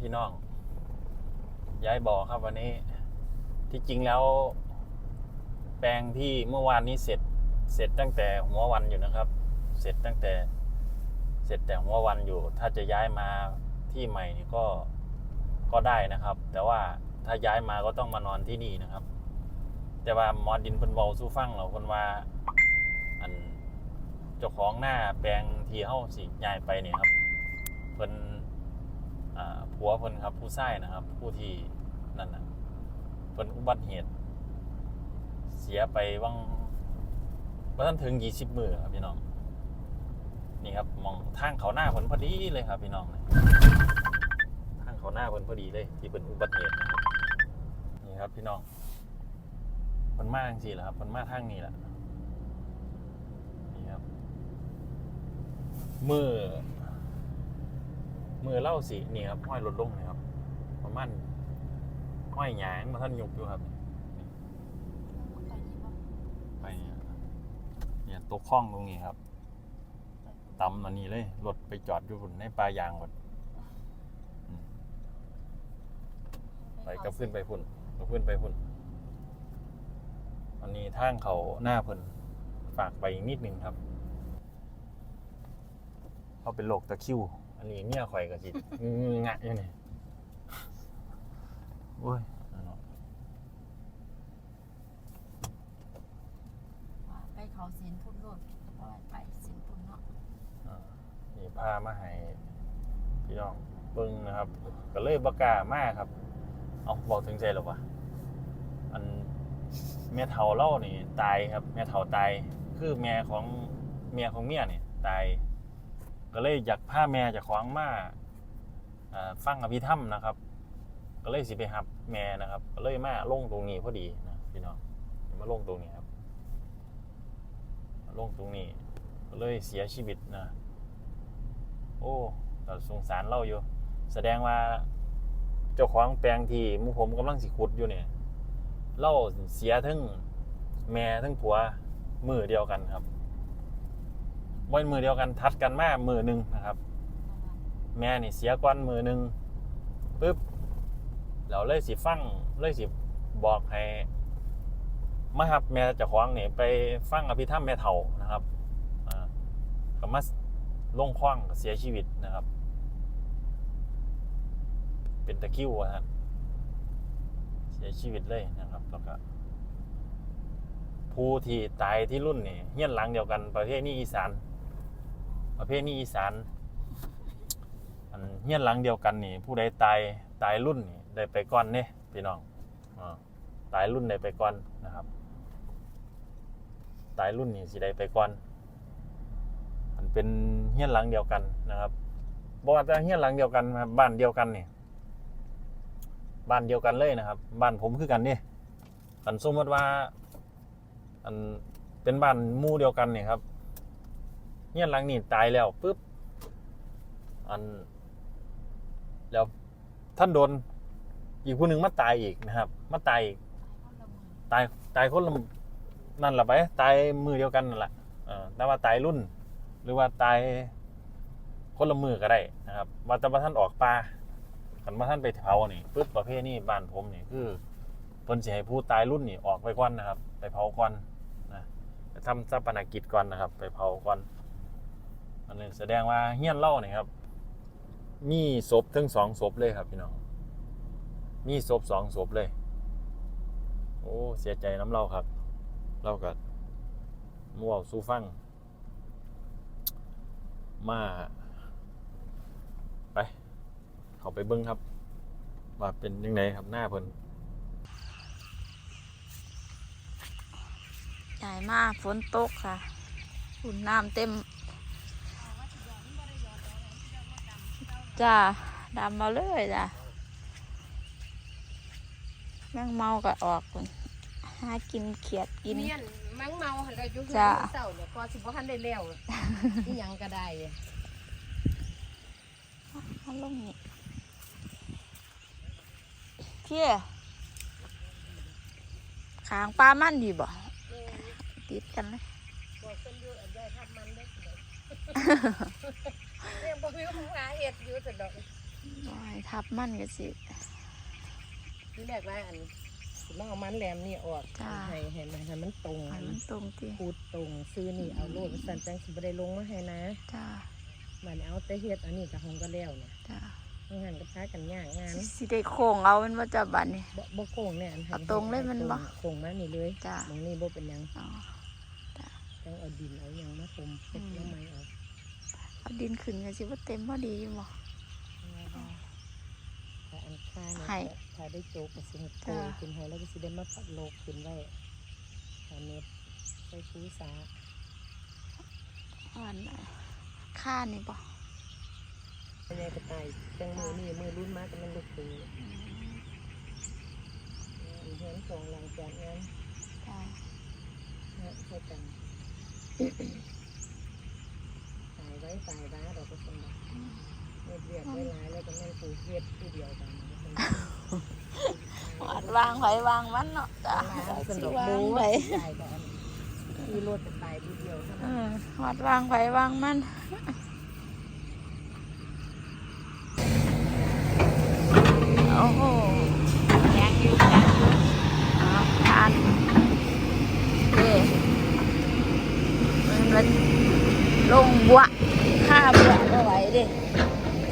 พี่น้อง ย้ายบ่อครับวันนี้ ที่จริงแล้ว แปลงที่เมื่อวานนี้เสร็จ เสร็จตั้งแต่หัววันอยู่นะครับ เสร็จตั้งแต่ เสร็จแต่หัววันอยู่ ถ้าจะย้ายมาที่ใหม่นี่ก็ก็ได้นะครับ แต่ว่าถ้าย้ายมาก็ต้องมานอนที่นี่นะครับ แต่ว่ามอดินเพิ่นเว้าสู้ฟังเราเพิ่นว่า อันเจ้าของหน้าแปลงที่เฮาสิย้ายไปเนี่ยครับเพิ่น ผัวเพิ่นครับ ผู้ชายนะครับ ผู้ที่นั่นน่ะเพิ่นอุบัติเหตุ เสียไปวังบ่ทันถึง20มื้อครับพี่น้อง นี่ครับมองทางเขาหน้าเพิ่นพอดีเลยครับพี่น้องทางเขาหน้าเพิ่นพอดีเลย ที่เป็นอุบัติเหตุนะครับนี่ครับพี่น้องเพิ่นมาจังซี่แหละครับเพิ่นมาทางนี้แหละนี่ครับมือ มือเล่าสินี่ครับห้อยลดลงนะครับ ประมาณห้อยหยางมาท่านยกอยู่ครับ ไปเนี่ยเนี่ยตัวคล้องตรงนี้ครับตำอันนี้เลยรถไปจอดอยู่บนในป่ายางหมดอืมไปกับขึ้นไปพุ่นกับขึ้นไปพุ่นอันนี้ทางเขาหน้าเพิ่นฝากไปอีกนิดหนึ่งครับเขาเป็นโรคตะคริว อันนี้เมียข่อยก็จิงงะอยู่นี่โอ้ยนั่นเนาะไปเขาสินพุ่นโลดว่าไปสินพุ่นเนาะอ่านี่พามาให้พี่น้องเบิ่งนะครับ ก็เลยบกล้ามากครับ เอาบอกถึงใจหรอวะอันแม่เฒ่าเล่านี่ ตายครับ แม่เฒ่าตาย คือแม่ของเมียของเมียนี่ตาย ก็เลยอยากพาแม่จากของมาอ่าฟังอภิธรรมนะครับ ก็เลยสิไปหับแม่นะครับ ก็เลยมาลงตรงนี้พอดีนะพี่น้องมาลงตรงนี้ครับลงตรงนี้ก็เลยเสียชีวิตนะโอ้แต่สงสารเล่าอยู่ แสดงว่าเจ้าของแปลงที่มูผมกำลังสิขุดอยู่เนี่ยเล่าเสียทั้งแม่ทั้งผัวมือเดียวกันครับ บนมือเดียวกันทัดกันมามือหนึ่งนะครับ แม่นี่เสียก้อนมือหนึ่งปึ๊บเราเลยสิฟังเลยสิบอกให้มาหับแม่เจ้างเนี่ยไปฟังอภิธรรมแม่เฒ่านะครับอ่าก็มาลงคว้างเสียชีวิตนะครับ เป็นตะคิวอะฮะเสียชีวิตเลยนะครับแล้วก็ผู้ที่ตายที่รุ่นนี่เฮี้ยนหลังเดียวกันประเภทนี้อีสาน ประเภทนี้อีสานอันเฮี้ยนหลังเดียวกันนี่ ผู้ใดตายตายรุ่นนี่ได้ไปก่อนเนี่ยพี่น้องอตายรุ่นได้ไปก่อนนะครับ ตายรุ่นนี่สิได้ไปก่อนมันเป็นเฮี้ยนหลังเดียวกันนะครับบอกว่าจะเฮี้ยนหลังเดียวกันบ้านเดียวกันนี่บ้านเดียวกันเลยนะครับ บ้านผมคือกันเนี่ยอันสมมติว่า อันเป็นบ้านมู่เดียวกันเนี่ยครับ เนี่ยหลังนี่ตายแล้วปุ๊บอัน แล้วท่านโดน อีกผู้หนึ่งมาตายอีกนะครับ มาตายอีกตายตายคนละนั่นแหละไปตายมือเดียวกันนั่นแหละแต่ว่าตายรุ่น หรือว่าตายคนละมือก็ได้นะครับ ว่าแต่ว่าท่านออกปลาคันว่าท่านไปเผานี่ปึ๊บประเภทนี้บ้านผมนี่คือเพิ่นสิให้ผู้ตายรุ่นนี่ออกไปก่อนนะครับ ไปเผาก่อนนะไปทำสัปนกิจก่อนนะครับ ไปเผาก่อน อันนี้แสดงว่าเฮี้ยนเล่านี่ครับ มีศพถึงสองศพเลยครับพี่น้อง มีศพสองศพเลย โอ้เสียใจน้ำเล่าครับ เล่ากับมั่วสู้ฟัง มา ไป เขาไปเบิ้งครับ ว่าเป็นยังไงครับหน้าเพิ่นใหญ่มากฝนตกค่ะฝุ่นน้ำเต็ม จ้าดำมาเลยจ้ะแมงเมาก็ออกคนหากินเขียดกินเมียนมังเมาหันเราอยู่จ้ะเสาเนี่ยก็สิบ่ทันได้แล้วอีหยังก็ได้เอาลงนี่เพี่ขางปลามันดีบ่ติดกันเลยบอกเพิ่นอยู่อันใหญ่ทำมันเด้ อเด้อเรียกบ่มีผู้หาเฮ็ดอยู่ซั่นดอกบ่ให้ทับมันก็สิที่แรกว่าอันสิมาเอามันแหลมนี่ออกจ้า ให้ให้มันให้มันตรงให้มันตรงที่พูดตรงซื้อนี่เอาโลดสันจังสิบ่ได้ลงมาให้นะจ้ามันเอาแต่เฮ็ดอันนี้กับหงก็แล้วเนี่ยจ้างานก็พากันยากงานสิสิได้โค้งเอามันว่าจะบัดนี่บ่บ่โค้งเนี่ยอันให้เอาตรงเลยมันบ่โค้งมานี่เลยจ้า หมองนี่บ่เป็นหยังอ๋อ ต้องเอาดินเอาหยังมาคุมเฮ็ดอืมแล้วไม้เอาเอา ดินขึ้นก็สิบ่เต็มพอดีอยู่บ่ถ้าอันค่าเนี่ยให้ถ้าได้โจกก็สิโกจ้าขึ้นให้แล้วก็สิได้มาปัดโลกขึ้นไว้ถ้าเม็ดใส่คูสาอ่อนค่านี่บ่แม่ก็ตายจังมือนี่มือรุ่นมากก็มันลูกตูอีเห็นสองหลังจากนั้นจ้านะใช่กันตาย ไว้ตายร้าเราก็สมบัติเรียบเรียบไว้ร้ายแล้วก็แม่นปูเรียบผู้เดียวกันวาดวางไว้วางมันเนาะจ้าสสินุกวางบู๊ไว้ตายแบบที่รถจะตายผู้เดียวเท่าเอนั้นอวาดวางไว้วางมันโอ้โหแข็งอยู่แข็งอยู่อ๋อทานเด้มันมันลงบัวค่าบัวก็ไหวเดิ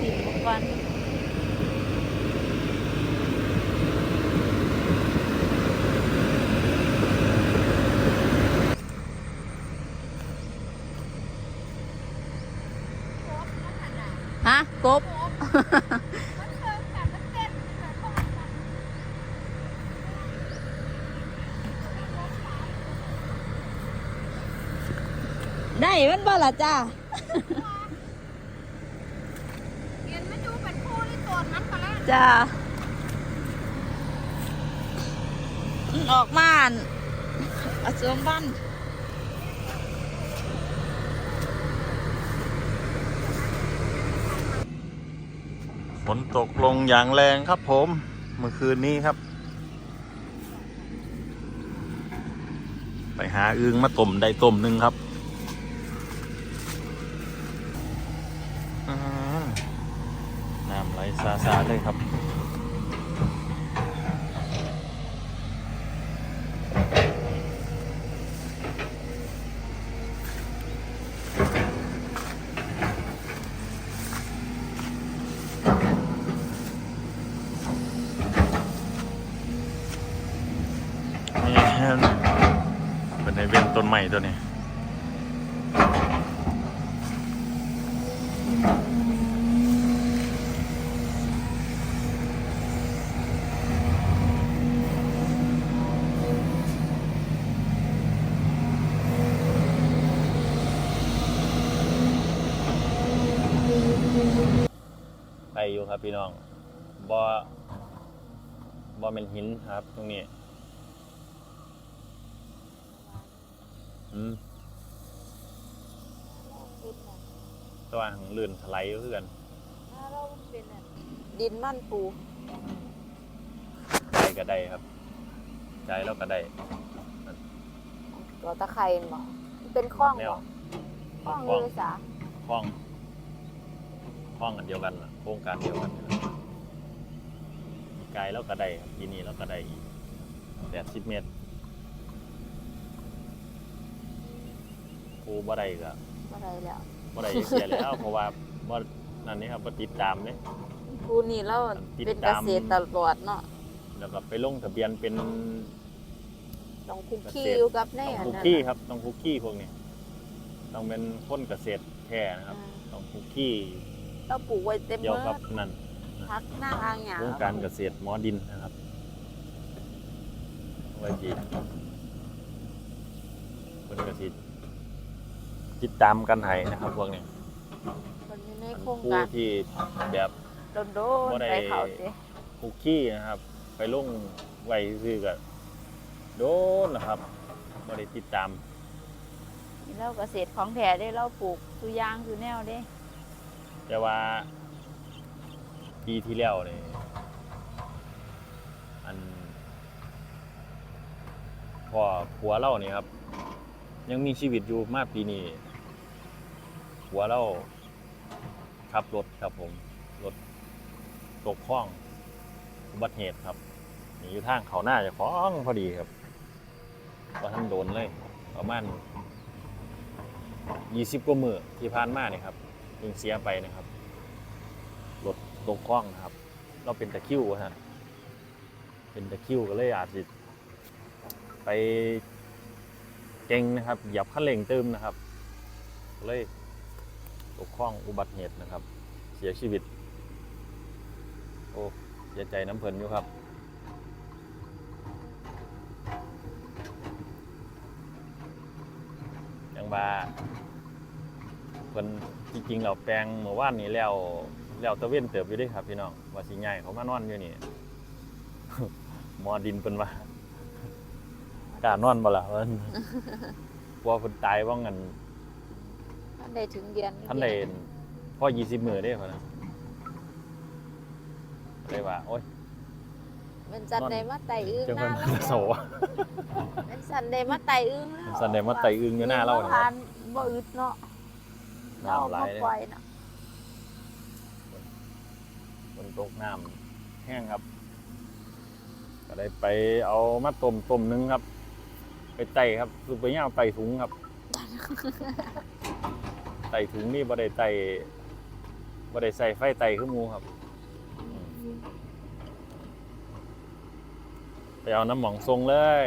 สิบกว่าวัน ฮะ กบ ได้มันบ่ล่ะจ้าเรียนไม่ดูเป็นคู่ที่ตัวนั้นก็แล้วจ้ามันออกมาอั่นเอาสวมบ้าน ฝนตกลงอย่างแรงครับผม เมื่อคืนนี้ครับ ไปหาอึงมาต้มได้ต้มหนึ่งครับน้ำไหลซาซาเลยครับ นี่เป็น ใหม่ตัวนี้ไปอยู่ครับพี่น้องบอบอเป็นหินครับ ตรงนี้ อืมตัวหางลื่นถลายอยู่คือกันดินมันปูใจก็ได้ครับ ใจแล้วก็ได้ตัวตะไคร่บ่มันเป็นข้องแนวบ่ข้องคล้องเลยสาคล้องคล้องกันเดียวกันล่ะโครงการเดียวกันนี่ล่ะไกลแล้วก็ได้ครับทีนี้แล้วก็ได้อีกแปดสิบเมตร ปูบ่ได้ก็บ่ได้แล้วบ่ได้เสียแล้วเพราะว่าบ่นั่นนี่ครับบ่ติดตามเลยปูนี่เราติดเป็นเกตาม ษตรตลอดเนาะแล้วก็ไปลงทะเบียนเป็น ต้องคุกคีเกษตร อยู่กับในต้องอันคุกนั้นกี้น่ะครับต้องคุกกี้พวกนี้ต้องเป็นคนเกษตรแท้นะครับอ่าต้องคุกกี้เราปลูกไว้เต็มเกี่ยวเมื่กัอบนั่นพักหน้าทางหยาวงการเกษตรหมอดินนะครับไว้ดีคนเกษตร ติดตามกันให้นะครับพวกนี้คนอยู่ในโครงผู้การที่แบบโดนบ่ๆได้ไปเขาสิคุกกี้นะครับ ไปลงไว้ซื้อกับโดนนะครับไม่ได้ติดตามนี่เราเกษตรของแท้ได้เราปลูกตุอยางคือแนวเด้แต่ว่าปีที่แล้วเนี่ยอันพ่อผัวเล่านี่ครับ ยังมีชีวิตอยู่มาปีนี้ ผัวเล่าขับรถครับผม รถตกคล้องอุบัติเหตุครับหนีอยู่ทางเขาหน้าจะคล้องพอดีครับว่าท่านโดนเลย ประมาณยี่สิบกว่ามือที่ผ่านมาเนี่ยครับยิงเสียไปนะครับรถตกคล้องนะครับ เราเป็นตะคิวฮะเป็นตะคิวก็เลยอาจจะไปเก่งนะครับหยียบคันเร่งเติมนะครับเลย ตกคลองอุบัติเหตุนะครับ เสียชีวิต โอ้เสียใจน้ำเพลินอยู่ครับ ยังว่าเพิ่นจริงๆเราแปลงเมื่อวานนี้แล้วแล้วตะเว้นเติบอยู่เด้ครับพี่น้องว่าสิใหญ่เขามานอนอยู่นี่หมอดินเพิ่นว่ากล้านอนบ่ล่ะเพิ่นกลัวเพิ่นตายว่างั้นท่า นได้ถึงเดือนท่านได้พ่อ20มื้อเด้พุ่นนะเลยว่า โอ๊ยเป็นสันได้มาไต่อึ้งจังหเพิ่น้านเราโสเป็นสันได้มาไต่อึ้งแล้วสันได้มาไต่อึ้งอยู่หน้าเราเนี่ยผ่านบ่อึดเนาะเราน้ำไหลบ่เลยปล่อยเนาะฝนตกน้ำแห้งครับ ก็ได้ไปเอามาต้มต้มหนึงครับ ไปไต่ครับคือไปย่างไต่ถุงครับ ไต่ถุงนี่บ่ได้ไต่บ่ได้ใส่ไฟไต่ขึ้นมูครับอืมไปเอาน้ำหมองทรงเลย